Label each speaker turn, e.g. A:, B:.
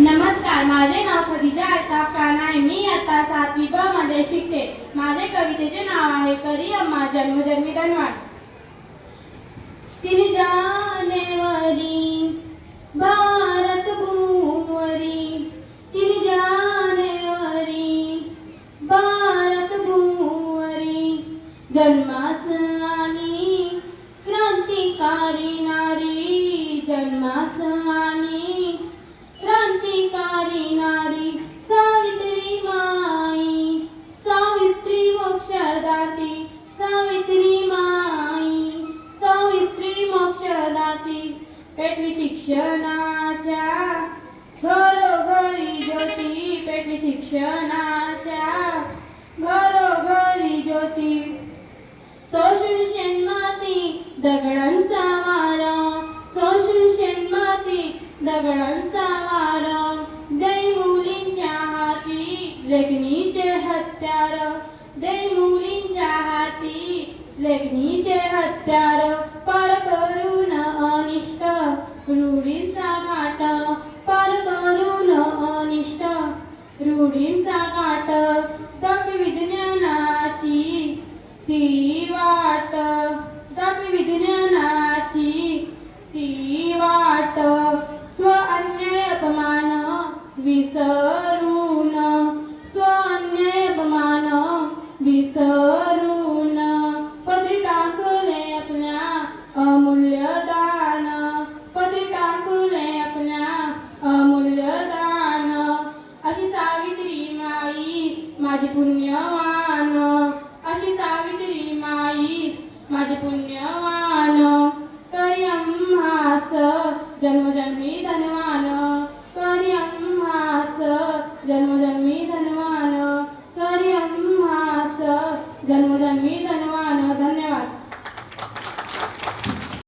A: नमस्कार माझे नाव खदिजा अल्ताफ खान आहे. मी आता सातवी ब मध्ये शिकते. माझे कवितेचे नाव आहे करी अम्मा जन्मजन्मी धनवाद तीन जानेवारी भारत भूमवरी तीन जानेवारी भारत भूमवरी जन्मा मोक्षदाती पेटवी शिक्षणाच्या घरोघरी ज्योती पेटवी शिक्षणाच्या घरोघरी ज्योती. शोषण शेणमाती दगडांचा वारा शोषण शेणमाती दगडांचा वारा. दै मुलींच्या हाती लेखणीचे हत्यार दै मुलींच्या हाती लेखणीचे हत्यार. నేను माझी पुण्यवान. अशी सावित्री माई माझी पुण्यवान. करी अम्हास जन्मजन्मी धनवान. करी अम्हास जन्मजन्मी धनवान. करी अम्हास जन्मजन्मी धनवान.